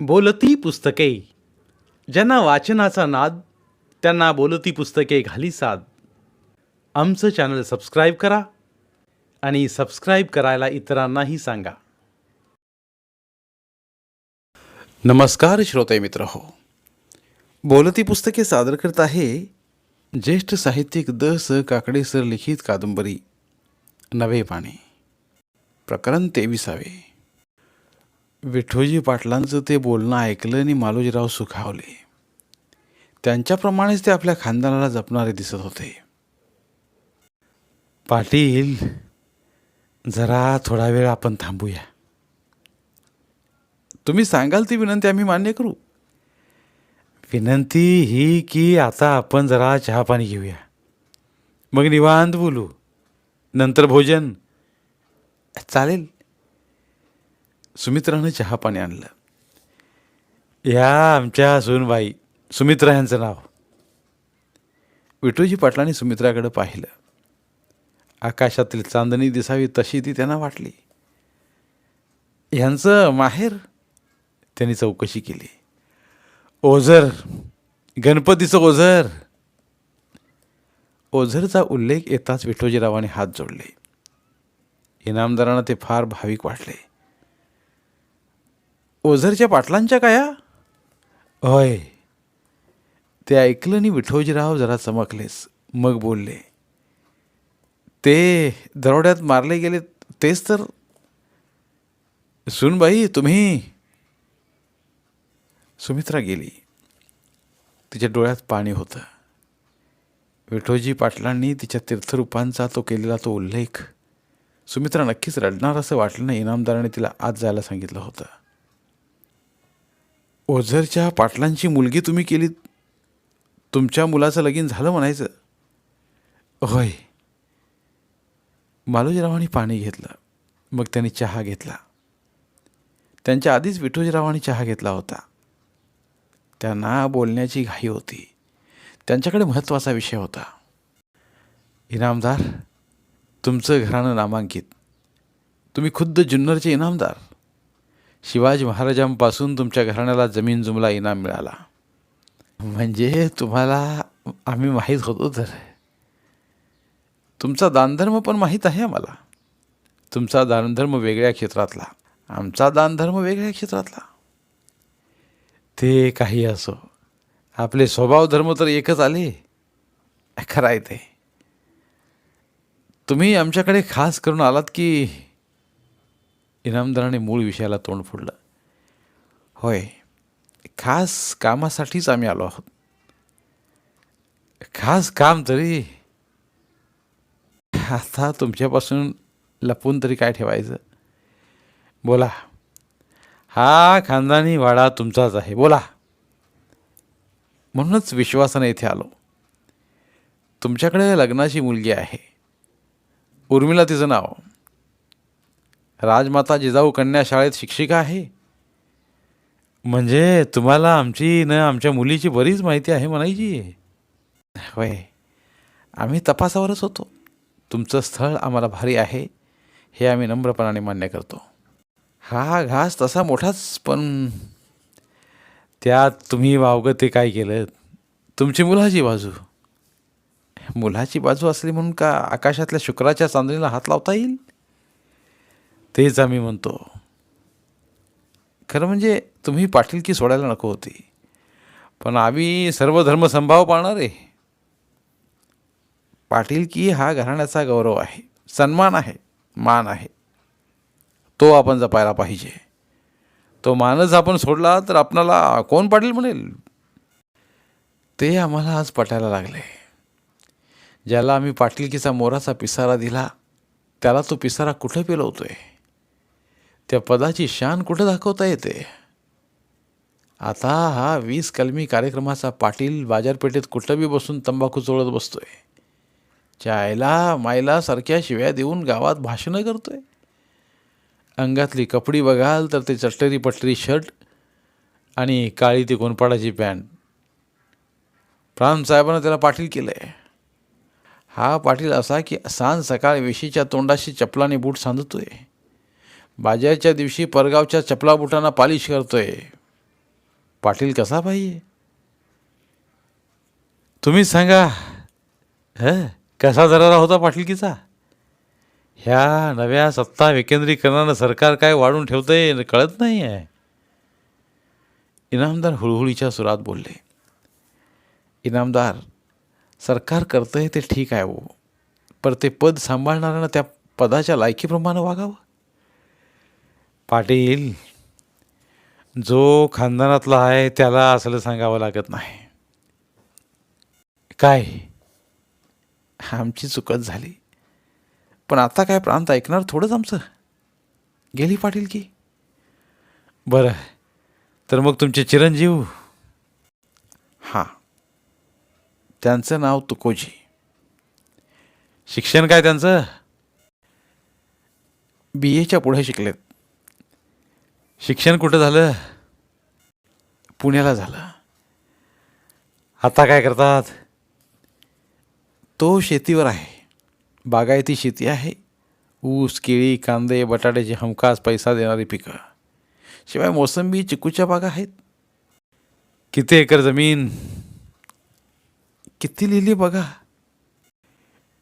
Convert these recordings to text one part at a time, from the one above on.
बोलती पुस्तके. ज्यांना वाचनाचा नाद त्यांना बोलती पुस्तके घाली साद. आमचं चॅनल सबस्क्राईब करा आणि सबस्क्राईब करायला इतरांनाही सांगा. नमस्कार श्रोते मित्र हो. बोलती पुस्तके सादर करत आहे ज्येष्ठ साहित्यिक द स काकडे सर लिखित कादंबरी. नवे पाणी प्रकरण तेविसावे. विठोजी पाटलांचं ते बोलणं ऐकलं आणि मालोजीराव सुखावले. त्यांच्याप्रमाणेच ते आपल्या खानदानाला जपणारे दिसत होते. पाटील जरा थोडा वेळ आपण थांबूया. तुम्ही सांगाल ती विनंती आम्ही मान्य करू. विनंती ही की आता आपण जरा चहा पाणी घेऊया. मग निवांत बोलू. नंतर भोजन. चालेल. सुमित्रानं चहा पाणी आणलं. या आमच्या सूनबाई सुमित्रा यांचं नाव. विठोजी पाटलांनी सुमित्राकडे पाहिलं. आकाशातील चांदणी दिसावी तशी ती त्यांना वाटली. ह्यांचं माहेर? त्यांनी चौकशी केली. ओझर गणपतीचं ओझर. ओझरचा उल्लेख येताच विठोजीरावाने हात जोडले. इनामदारांना ते फार भाविक वाटले. ओझरच्या पाटलांच्या काया? होय. ते ऐकलं आणि विठोजीराव जरा चमकलेस. मग बोलले ते दरोड्यात मारले गेले तेच तर. सुनबाई तुम्ही. सुमित्रा गेली. तिच्या डोळ्यात पाणी होतं. विठोजी पाटलांनी तिच्या तीर्थरूपांचा तो केलेला तो उल्लेख सुमित्रा नक्कीच रडणार असं वाटलं नाही इनामदाराने तिला आत जायला सांगितलं होतं. ओझरच्या पाटलांची मुलगी तुम्ही केली तुमच्या मुलाचं लगीन झालं म्हणायचं? होय. मालोजीरावांनी पाणी घेतलं मग त्यांनी चहा घेतला. त्यांच्या आधीच विठोजीरावांनी चहा घेतला होता. त्यांना बोलण्याची घाई होती. त्यांच्याकडे महत्त्वाचा विषय होता. इनामदार तुमचं घराणं नामांकित. तुम्ही खुद्द जुन्नरचे इनामदार. शिवाजी महाराजांपासून तुमच्या घराण्याला जमीन जुमला इनाम मिळाला. म्हणजे तुम्हाला आम्ही माहीत होतो तर. तुमचा दानधर्म पण माहीत आहे आम्हाला. तुमचा दानधर्म वेगळ्या क्षेत्रातला. आमचा दानधर्म वेगळ्या क्षेत्रातला. ते काही असो. आपले स्वभाव धर्म तर एकच आले. खरं आहे ते. तुम्ही आमच्याकडे खास करून आलात की इनामदाराने मूळ विषयाला तोंड फोडलं. होय खास कामासाठीच आम्ही आलो आहोत. खास काम तरी. आता तुमच्यापासून लपून तरी काय ठेवायचं? बोला. हा खानदानी वाडा तुमचाच आहे बोला. म्हणूनच विश्वासाने इथे आलो. तुमच्याकडे लग्नाची मुलगी आहे. उर्मिला तिचं नाव. राजमाता जिजाऊ कन्या शाळेत शिक्षिका आहे? म्हणजे तुम्हाला आमची न आमच्या मुलीची बरीच माहिती आहे म्हणायची होय. आम्ही तपासावरच होतो. तुमचं स्थळ आम्हाला भारी आहे हे आम्ही नम्रपणाने मान्य करतो. हा घास तसा मोठाच पण त्यात तुम्ही वावगं ते काय केलं? तुमची मुलाची बाजू. मुलाची बाजू असली म्हणून का आकाशातल्या शुक्राच्या चांदणीला हात लावता येईल? तेच आम्ही म्हणतो. खरं म्हणजे तुम्ही पाटीलकी सोडायला नको होती. पण आम्ही सर्व धर्म संभाव पाळणार. आहे पाटीलकी हा घराण्याचा गौरव आहे. सन्मान आहे. मान आहे. तो आपण जपायला पाहिजे. तो मानच आपण सोडला तर आपणाला कोण पाटील म्हणेल? ते आम्हाला आज पटायला लागले. ज्याला आम्ही पाटीलकीचा मोराचा पिसारा दिला त्याला तो पिसारा कुठं पेलवतोय? त्या पदाची शान कुठं दाखवता येते? आता हा वीस कलमी कार्यक्रमाचा पाटील बाजारपेठेत कुठं बी बसून तंबाखू चोळत बसतोय? चायला मायला सारख्या शिव्या देऊन गावात भाषणं करतोय? अंगातली कपडी बघाल तर ते चटरी पटरी शर्ट आणि काळी ती कोणपाडाची पॅन्ट. प्राणसाहेबानं त्याला पाटील केलं आहे हा पाटील असा की सांज सकाळ वेशीच्या तोंडाशी चपलाने बूट सांधतोय. बाजारच्या दिवशी परगावच्या चपला बुटांना पालिश करतोय. पाटील कसा पाहिजे तुम्ही सांगा ह? कसा जरारा होता पाटीलकीचा? ह्या नव्या सत्ता विकेंद्रीकरणानं सरकार काय वाढून ठेवतंय कळत नाही आहे इनामदार हुळहुळीच्या सुरात बोलले. इनामदार सरकार करतंय ते ठीक आहे हो पर ते पद सांभाळणाऱ्यानं त्या पदाच्या लायकीप्रमाणे वागावं? पाटील जो खानदानातला आहे त्याला असलं सांगावं लागत नाही. काय? आमची चुकत झाली. पण आता काय प्रांत ऐकणार थोडंच आमचं? गेली पाटील की? बरं तर मग तुमचे चिरंजीव? हां. त्यांचं नाव तुकोजी. शिक्षण काय त्यांचं? बी एच्या पुढे शिकलेत. शिक्षण कुठं झालं? पुण्याला झालं. आता काय करतात? तो शेतीवर आहे. बागायती शेती आहे. ऊस केळी कांदे बटाट्याची हमखास पैसा देणारी पिकं. शिवाय मोसंबी चिकूच्या बागा आहेत. किती एकर जमीन? किती लिहिली बघा.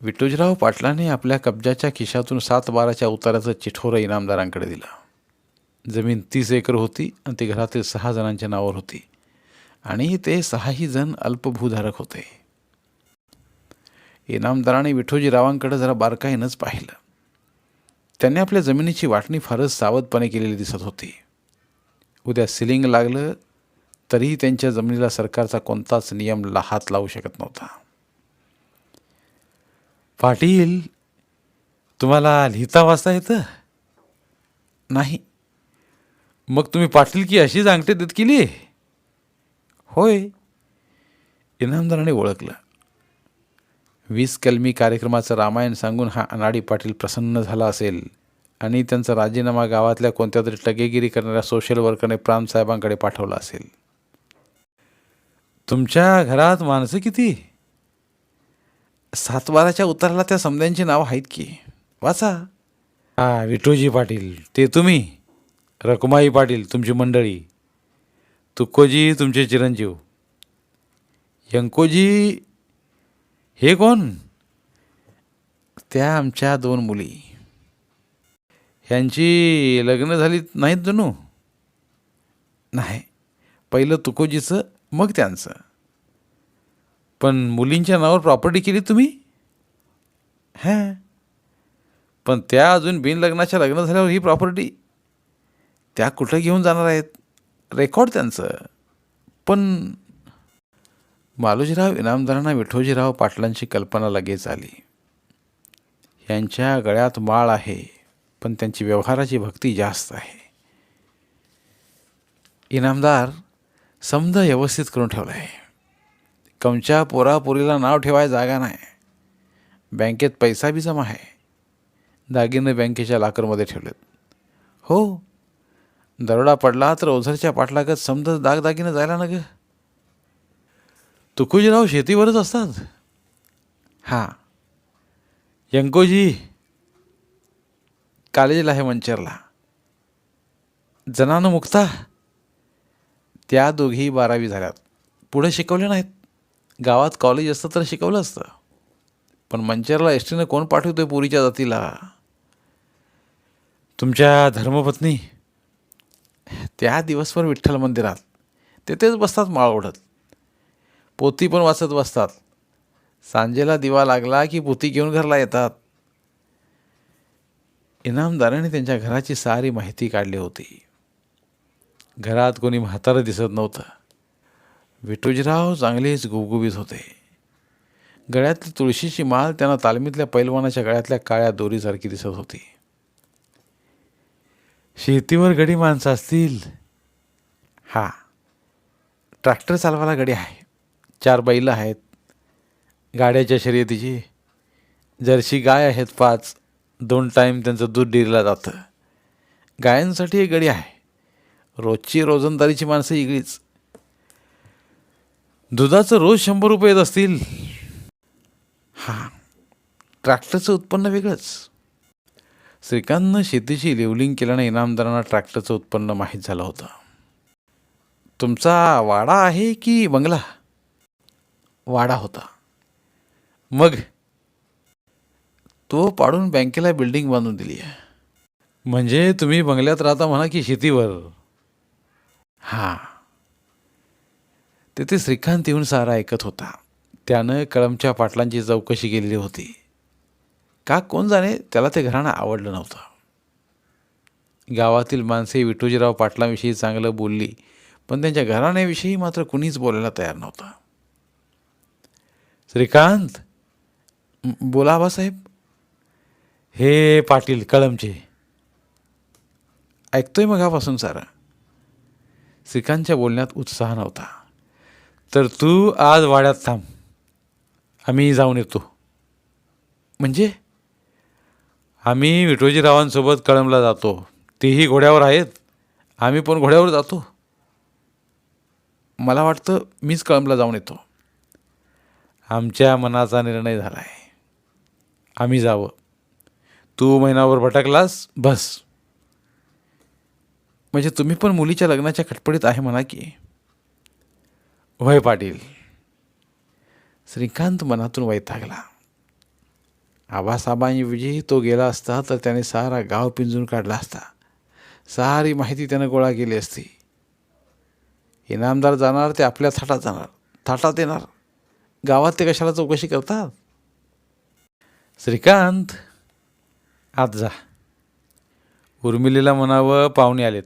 विठोजीराव पाटलाने आपल्या कब्जाच्या खिशातून सात बाराच्या उताराचं चिठोरं इनामदारांकडे दिलं. जमीन तीस एकर होती आणि ती घरातील सहा जणांच्या नावावर होती. आणि ते सहाही जण अल्पभूधारक होते. इनामदाराने विठोजीरावांकडे जरा बारकाईनंच पाहिलं. त्यांनी आपल्या जमिनीची वाटणी फारच सावधपणे केलेली दिसत होती. उद्या सिलिंग लागलं तरीही त्यांच्या जमिनीला सरकारचा कोणताच नियम ला हात लावू शकत नव्हता. पाटील तुम्हाला लिहिता वाचता येतं? नाही. मग तुम्ही पाटील की अशीच अंगठी देत केली? होय. इनामदाराने ओळखलं. वीस कलमी कार्यक्रमाचं रामायण सांगून हा अनाडी पाटील प्रसन्न झाला असेल आणि त्यांचा राजीनामा गावातल्या कोणत्या तरी टगेगिरी करणाऱ्या सोशल वर्करने प्रामसाहेबांकडे पाठवला असेल. तुमच्या घरात माणसं किती? सातबाराच्या उताराला त्या समद्यांची नावं आहेत की? वाचा. हा विठोजी पाटील ते तुम्ही. रकमाई पाटील तुमची मंडळी तुक्कोजी तुमचे चिरंजीव. यंकोजी हे कोण? त्या आमच्या दोन मुली. ह्यांची लग्न झाली नाहीत जणू? नाही. पहिलं तुकोजीचं मग त्यांचं. पण मुलींच्या नावावर प्रॉपर्टी केली तुम्ही? हां. पण त्या अजून बिनलग्नाच्या लग्न झाल्यावर ही प्रॉपर्टी त्या कुठं घेऊन जाणार आहेत? रेकॉर्ड त्यांचं. पण मालोजीराव इनामदारांना विठोजीराव पाटलांची कल्पना लगेच आली. यांच्या गळ्यात माळ आहे पण त्यांची व्यवहाराची भक्ती जास्त आहे. इनामदार समजा व्यवस्थित करून ठेवलं आहे कमच्या पोरापोरीला नाव ठेवाय जागा नाही. बँकेत पैसा बी जमा आहे. दागिने बँकेच्या लाकरमध्ये ठेवलेत. हो दरोडा पडला तर ओझरच्या पाठलागत समज दागदागिनं जायला ना ग तुकोजीराव शेतीवरच असतात. हां. यंकोजी कॉलेजला आहे मंचरला. जनानं मुक्ता त्या दोघी बारावी झाल्यात. पुढे शिकवले नाहीत. गावात कॉलेज असतं तर शिकवलं असतं. पण मंचरला एस टीनं कोण पाठवतोय पुरीच्या जातीला? तुमच्या धर्मपत्नी त्या दिवसभर विठ्ठल मंदिरात. तेथेच बसतात माळ ओढत. पोती पण वाचत बसतात. सांजेला दिवा लागला की पोती घेऊन घरला येतात. इनामदाराने त्यांच्या घराची सारी माहिती काढली होती. घरात कोणी म्हातारं दिसत नव्हतं. विठोजीराव चांगलेच गुबगुबीत होते. गळ्यातली तुळशीची माळ त्यांना तालमीतल्या पैलवानाच्या गळ्यातल्या काळ्या दोरीसारखी दिसत होती. शेतीवर गडी माणसं असतील. हा ट्रॅक्टर चालवायला गडी आहे. चार बैलं आहेत. गाड्याच्या शर्यतीची. जर्सी गाय आहेत पाच. दोन टाईम त्यांचं दूध डेअरीला जातं. गायांसाठी एक गडी आहे. रोजची रोजंदारीची माणसं इगळीच दुधाचं रोज शंभर रुपये येत असतील. हां ट्रॅक्टरचं उत्पन्न वेगळंच. श्रीकांतनं शेतीशी लेवलिंग केल्यानं इनामदारांना ट्रॅक्टरचं उत्पन्न माहीत झालं होतं. तुमचा वाडा आहे की बंगला? वाडा होता. मग? तो पाडून बँकेला बिल्डिंग बांधून दिली आहे. म्हणजे तुम्ही बंगल्यात राहता म्हणा की शेतीवर? हां. तेथे श्रीकांत येऊन सारा ऐकत होता. त्यानं कळमच्या पाटलांची चौकशी केलेली होती. का कोण जाणे त्याला ते घराणं आवडलं नव्हतं. गावातील माणसे विठोजीराव पाटलांविषयी चांगलं बोलली पण त्यांच्या घराण्याविषयी मात्र कुणीच बोलायला तयार नव्हतं. श्रीकांत बोला आबासाहेब हे पाटील कळमचे. ऐकतोय मगापासून सारा. श्रीकांतच्या बोलण्यात उत्साह नव्हता. तर तू आज वाड्यात थांब. आम्ही जाऊन येतो. म्हणजे? आम्ही विठोजीरावांसोबत कळमला जातो. तेही घोड्यावर आहेत. आम्ही पण घोड्यावर जातो. मला वाटतं मीच कळमला जाऊन येतो. आमच्या मनाचा निर्णय झाला आहे आम्ही जावं. तू महिनाभर भटकलास बस. म्हणजे तुम्ही पण मुलीच्या लग्नाच्या खटपटीत आहे म्हणा की. वय पाटील. श्रीकांत मनातून वैतागला. आबासाहेबांविजयी तो गेला असता तर त्याने सारा गाव पिंजून काढला असता. सारी माहिती त्यानं गोळा केली असती. इनामदार जाणार ते आपल्या थाटात जाणार. थाटात येणार. गावात ते कशाला चौकशी करतात? श्रीकांत आत जा. उर्मिलेला म्हणावं पाहुणे आलेत.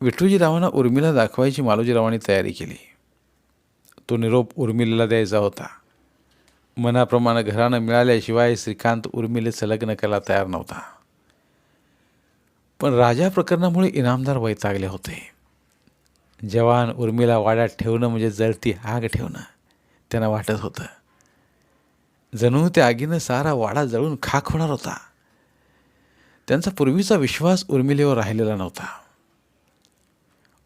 विठ्ठूजीरावांना उर्मिला दाखवायची मालोजीरावांनी तयारी केली. तो निरोप उर्मिलेला द्यायचा होता. मनाप्रमाणे घरानं मिळाल्याशिवाय श्रीकांत उर्मिलेचं लग्न करायला तयार नव्हता. पण राजा प्रकरणामुळे इनामदार वैतागले होते. जवान उर्मिला वाड्यात ठेवणं म्हणजे जळती आग ठेवणं त्यांना वाटत होतं. जणू त्या आगीनं सारा वाडा जळून खाक होणार होता. त्यांचा पूर्वीचा विश्वास उर्मिलेवर राहिलेला नव्हता.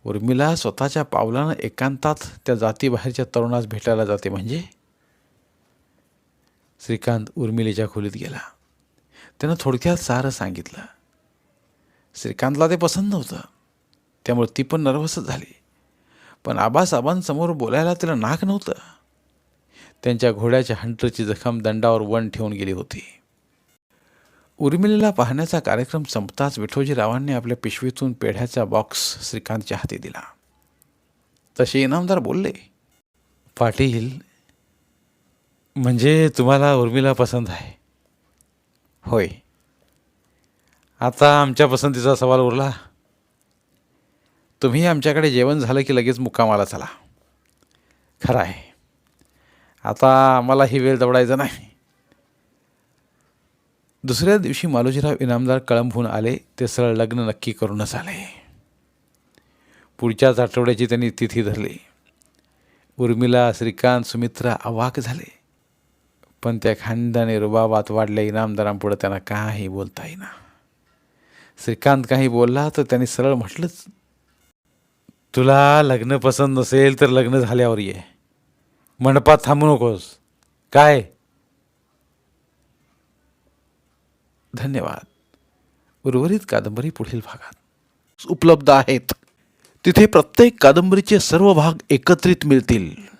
उर्मिला स्वतःच्या पावलानं एकांतात त्या जातीबाहेरच्या तरुणास भेटायला जाते म्हणजे श्रीकांत उर्मिलेच्या खोलीत गेला. त्यानं थोडक्यात सारं सांगितलं. श्रीकांतला ते पसंत नव्हतं. त्यामुळे ती पण नर्वसच झाली. पण आबासाहेबांसमोर बोलायला तिला नाक नव्हतं. त्यांच्या घोड्याच्या हंटरची जखम दंडावर वन ठेवून गेली होती. उर्मिलेला पाहण्याचा कार्यक्रम संपताच विठोजीरावांनी आपल्या पिशवीतून पेढ्याचा बॉक्स श्रीकांतच्या हाती दिला. तसे इनामदार बोलले पाटील म्हणजे तुम्हाला उर्मिला पसंत आहे. होय. आता आमच्या पसंतीचा सवाल उरला. तुम्ही आमच्याकडे जेवण झालं की लगेच मुक्कामाला चला. खरं आहे. आता आम्हाला ही वेळ दवडायचा नाही. दुसऱ्या दिवशी मालोजीराव इनामदार कळंबहून आले ते सरळ लग्न नक्की करूनच आले. पुढच्याच आठवड्याची त्यांनी तिथी धरली. उर्मिला श्रीकांत सुमित्रा अवाक झाले. पण त्या खानदानी रुबाबात वाढल्या इनामदारांपुढं त्यांना काही बोलता येईना. श्रीकांत काही बोलला तर त्यांनी सरळ म्हटलंच तुला लग्न पसंत नसेल तर लग्न झाल्यावर ये. मंडपात थांबू नकोस. काय? धन्यवाद. उर्वरित कादंबरी पुढील भागात. उपलब्ध आहेत. तिथे प्रत्येक कादंबरीचे सर्व भाग एकत्रित मिळतील.